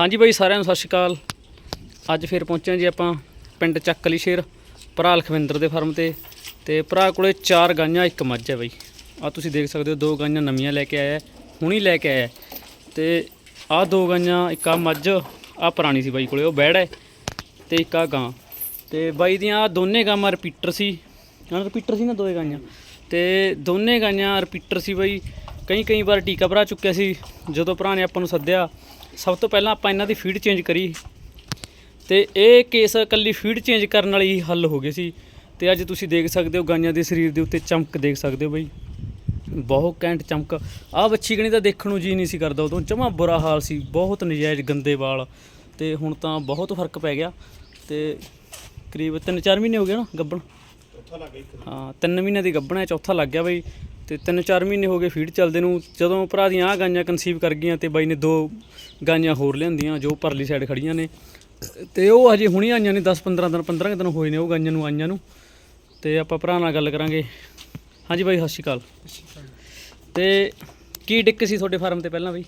ਹਾਂਜੀ ਬਾਈ, ਸਾਰਿਆਂ ਨੂੰ ਸਤਿ ਸ਼੍ਰੀ ਅਕਾਲ। ਅੱਜ ਫਿਰ ਪਹੁੰਚੇ ਜੀ ਆਪਾਂ ਪਿੰਡ ਚੱਕਲੀ ਸ਼ੇਰ, ਭਰਾ ਲਖਵਿੰਦਰ ਦੇ ਫਾਰਮ ਤੇ। ਤੇ ਭਰਾ ਕੋਲੇ ਚਾਰ ਗਾਈਆਂ, ਇੱਕ ਮੱਝ ਹੈ ਬਾਈ। ਆ ਤੁਸੀਂ ਦੇਖ ਸਕਦੇ ਹੋ, ਦੋ ਗਾਈਆਂ ਨਵੀਆਂ ਲੈ ਕੇ ਆਇਆ ਹੁਣੀ ਲੈ ਕੇ ਆਇਆ ਹੈ। ਤੇ ਆਹ ਦੋ ਗਾਈਆਂ, ਇੱਕ ਆ ਮੱਝ ਆ ਪੁਰਾਣੀ ਸੀ ਬਾਈ ਕੋਲੇ, ਉਹ ਬੈੜ ਹੈ ਤੇ ਇੱਕ ਆ ਗਾਂ। ਤੇ ਬਾਈ ਦੀਆਂ ਆਹ ਦੋਨੇ ਗਾਵਾਂ ਰਿਪੀਟਰ ਸੀ। ਹਾਂ ਰਿਪੀਟਰ ਸੀ ਨਾ ਦੋਏ ਗਾਈਆਂ? ਤੇ ਦੋਨੇ ਗਾਈਆਂ ਰਿਪੀਟਰ ਸੀ ਬਾਈ। ਕਈ ਕਈ ਵਾਰ ਟੀਕਾ ਭਰਾ ਚੁੱਕਿਆ ਸੀ। ਜਦੋਂ ਭਰਾ ਨੇ ਆਪਾਂ ਨੂੰ ਸੱਦਿਆ ਸਭ ਤੋਂ ਪਹਿਲਾਂ ਆਪਾਂ ਇਹਨਾਂ ਦੀ ਫੀਡ ਚੇਂਜ ਕਰੀ। ਤੇ ਇਹ ਕੇਸ ਇਕੱਲੀ ਫੀਡ ਚੇਂਜ ਕਰਨ ਨਾਲ ਹੀ ਹੱਲ ਹੋ ਗਏ ਸੀ। ਤੇ ਅੱਜ ਤੁਸੀਂ ਦੇਖ ਸਕਦੇ ਹੋ ਗਾਈਆਂ ਦੇ ਸਰੀਰ ਦੇ ਉੱਤੇ ਚਮਕ ਦੇਖ ਸਕਦੇ ਹੋ ਬਾਈ। ਬਹੁਤ ਕੈਂਟ ਚਮਕ। ਆਹ ਬੱਚੀ ਗਣੀ ਤਾਂ ਦੇਖਣ ਨੂੰ ਜੀ ਨਹੀਂ ਸੀ ਕਰਦਾ ਉਦੋਂ। ਜਮਾ ਬੁਰਾ ਹਾਲ ਸੀ ਬਹੁਤ ਨਜਾਇਜ਼ ਗੰਦੇ ਵਾਲ। ਤੇ ਹੁਣ ਤਾਂ ਬਹੁਤ ਫ਼ਰਕ ਪੈ ਗਿਆ। ਤੇ ਕਰੀਬ 3-4 ਮਹੀਨੇ ਹੋ ਗਏ ਨਾ ਗੱਬਣ। ਹਾਂ 3 ਮਹੀਨੇ ਦੀ ਗੱਬਣ ਹੈ ਚੌਥਾ ਲੱਗ ਗਿਆ ਬਈ। ਤੇ 3-4 ਮਹੀਨੇ ਹੋ ਗਏ ਫੀਡ ਚੱਲਦੇ ਨੂੰ ਜਦੋਂ ਭਰਾ ਦੀਆਂ ਆਹ ਗਾਈਆਂ ਕਨਸੀਵ ਕਰ ਗਈਆਂ ਤੇ ਬਾਈ ਨੇ ਦੋ ਗਾਈਆਂ ਹੋਰ ਲਿਆਂਦੀਆਂ ਜੋ ਪਰਲੀ ਸਾਈਡ ਖੜੀਆਂ ਨੇ। ਤੇ ਉਹ ਹਜੇ ਹੁਣੀ ਆਈਆਂ ਨੇ 10-15 ਦਿਨ 15 ਕੁ ਦਿਨ ਹੋਏ ਨੇ ਉਹ ਗਾਈਆਂ ਨੂੰ ਆਈਆਂ ਨੂੰ। ਤੇ ਆਪਾਂ ਭਰਾ ਨਾਲ ਗੱਲ ਕਰਾਂਗੇ। ਹਾਂਜੀ ਬਾਈ ਸਤਿ ਸ਼੍ਰੀ ਅਕਾਲ। ਤੇ ਕੀ ਡਿੱਕ ਸੀ ਤੁਹਾਡੇ ਫਾਰਮ ਤੇ ਪਹਿਲਾਂ ਬਈ?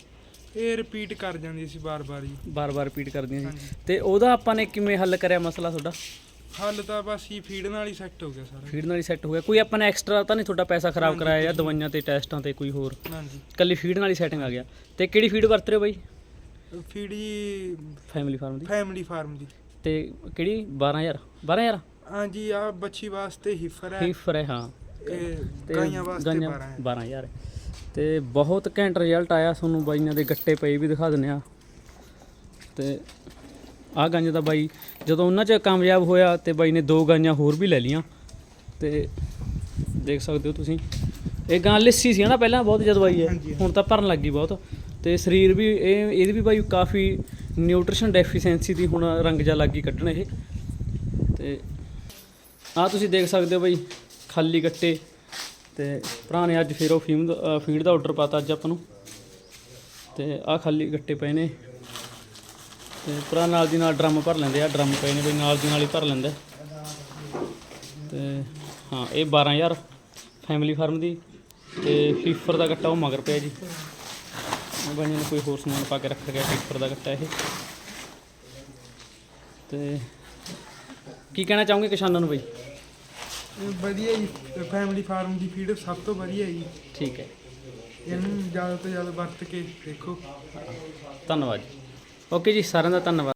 ਇਹ ਰਿਪੀਟ ਕਰ ਜਾਂਦੀ ਸੀ ਬਾਰ-ਬਾਰ ਜੀ ਬਾਰ-ਬਾਰ ਰਿਪੀਟ ਕਰਦੀਆਂ ਸੀ। ਤੇ ਉਹਦਾ ਆਪਾਂ ਨੇ ਕਿਵੇਂ ਹੱਲ ਕਰਿਆ ਮਸਲਾ ਤੁਹਾਡਾ? ਹੱਲ ਤਾਂ ਬਸ ਹੀ ਫੀਡ ਨਾਲ ਹੀ ਸੈੱਟ ਹੋ ਗਿਆ ਸਾਰਾ। ਫੀਡ ਨਾਲ ਹੀ ਸੈੱਟ ਹੋ ਗਿਆ। ਕੋਈ ਆਪਾਂ ਨੇ ਐਕਸਟਰਾ ਤਾਂ ਨਹੀਂ ਤੁਹਾਡਾ ਪੈਸਾ ਖਰਾਬ ਕਰਾਇਆ ਜਾਂ ਦਵਾਈਆਂ ਤੇ ਟੈਸਟਾਂ ਤੇ ਕੋਈ ਹੋਰ? ਹਾਂਜੀ। ਕੱਲੀ ਫੀਡ ਨਾਲ ਹੀ ਸੈਟਿੰਗ ਆ ਗਿਆ। ਤੇ ਕਿਹੜੀ ਫੀਡ ਵਰਤ ਰਹੇ ਹੋ ਬਾਈ? ਫੀਡ ਜੀ ਫੈਮਿਲੀ ਫਾਰਮ ਦੀ। ਫੈਮਿਲੀ ਫਾਰਮ ਦੀ। ਤੇ ਕਿਹੜੀ? 12000 12000 ਹਾਂਜੀ ਆ ਬੱਚੀ ਵਾਸਤੇ ਹਿਫਰ ਹੈ ਹੀਫਰ ਹੈ। ਹਾਂ ਇਹ ਤੇ ਗਾਈਆਂ ਵਾਸਤੇ ਗਾਈਆਂ 12 ਹੈ 12000 ਤੇ ਬਹੁਤ ਘੈਂਟ ਰਿਜ਼ਲਟ ਆਇਆ ਤੁਹਾਨੂੰ ਬਾਈਆਂ ਦੇ ਗੱਟੇ ਪਏ ਵੀ ਦਿਖਾ ਦਿੰਨੇ ਆ ਤੇ ਆਹ ਗਾਈਆਂ ਦਾ ਬਾਈ ਜਦੋਂ ਉਹਨਾਂ 'ਚ ਕਾਮਯਾਬ ਹੋਇਆ ਤੇ ਬਾਈ ਨੇ ਦੋ ਗਾਈਆਂ ਹੋਰ ਵੀ ਲੈ ਲੀਆਂ ਤੇ ਦੇਖ ਸਕਦੇ ਹੋ ਤੁਸੀਂ। ਇਹ ਗਾਂ ਲਿੱਸੀ ਸੀ ਨਾ ਪਹਿਲਾਂ ਬਹੁਤ ਜਦ ਬਾਈ ਹੈ। ਹੁਣ ਤਾਂ ਭਰਨ ਲੱਗੀ ਬਹੁਤ। ਤੇ ਸਰੀਰ ਵੀ ਇਹ ਇਹਦੀ ਵੀ ਬਾਈ ਕਾਫੀ ਨਿਊਟ੍ਰੀਸ਼ਨ ਡੈਫੀਸ਼ੀਐਂਸੀ ਦੀ ਹੁਣ ਰੰਗ ਜਾ ਲੱਗੀ ਕੱਢਣ ਇਹ। ਤੇ ਆ ਤੁਸੀਂ ਦੇਖ ਸਕਦੇ ਹੋ ਬਾਈ ਖਾਲੀ ਗੱਟੇ। ਤੇ ਭਰਾ ਨੇ ਅੱਜ ਫਿਰ ਉਹ ਫੀਮ ਫੀਡ ਦਾ ਆਰਡਰ ਪਾਤਾ ਅੱਜ ਆਪਾਂ ਨੂੰ। ਤੇ ਆ ਖਾਲੀ ਗੱਟੇ ਪਏ ਨੇ। ਤੇ ਭਰਾ ਨਾਲ ਦੀ ਨਾਲ ਡਰਮ ਭਰ ਲੈਂਦੇ ਆ ਡਰਮ ਪਏ ਨੇ ਬਈ ਨਾਲ ਦੀ ਨਾਲ ਹੀ ਭਰ ਲੈਂਦਾ। ਤੇ ਹਾਂ ਇਹ 12000 ਫੈਮਿਲੀ ਫਾਰਮ ਦੀ ਤੇ ਫੀਫਰ ਦਾ ਗੱਟਾ ਉਹ ਮਗਰ ਪਿਆ ਜੀ। ਬਾਈਆਂ ਨੇ ਕੋਈ ਹੋਰ ਸਮਾਨ ਪਾ ਕੇ ਰੱਖ ਗਿਆ ਫੀਫਰ ਦਾ ਗੱਟਾ ਇਹ। ਤੇ ਕੀ ਕਹਿਣਾ ਚਾਹੋਗੇ ਕਿਸਾਨਾਂ ਨੂੰ ਬਈ? ਵਧੀਆ ਜੀ ਫੈਮਿਲੀ ਫਾਰਮ ਦੀ ਫੀਡ ਸਭ ਤੋਂ ਵਧੀਆ ਜੀ। ਠੀਕ ਹੈ। ਇਹਨੂੰ ਜ਼ਿਆਦਾ ਤੋਂ ਜ਼ਿਆਦਾ ਵਰਤ ਕੇ ਦੇਖੋ। ਧੰਨਵਾਦ ਜੀ। ਓਕੇ ਜੀ ਸਾਰਿਆਂ ਦਾ ਧੰਨਵਾਦ।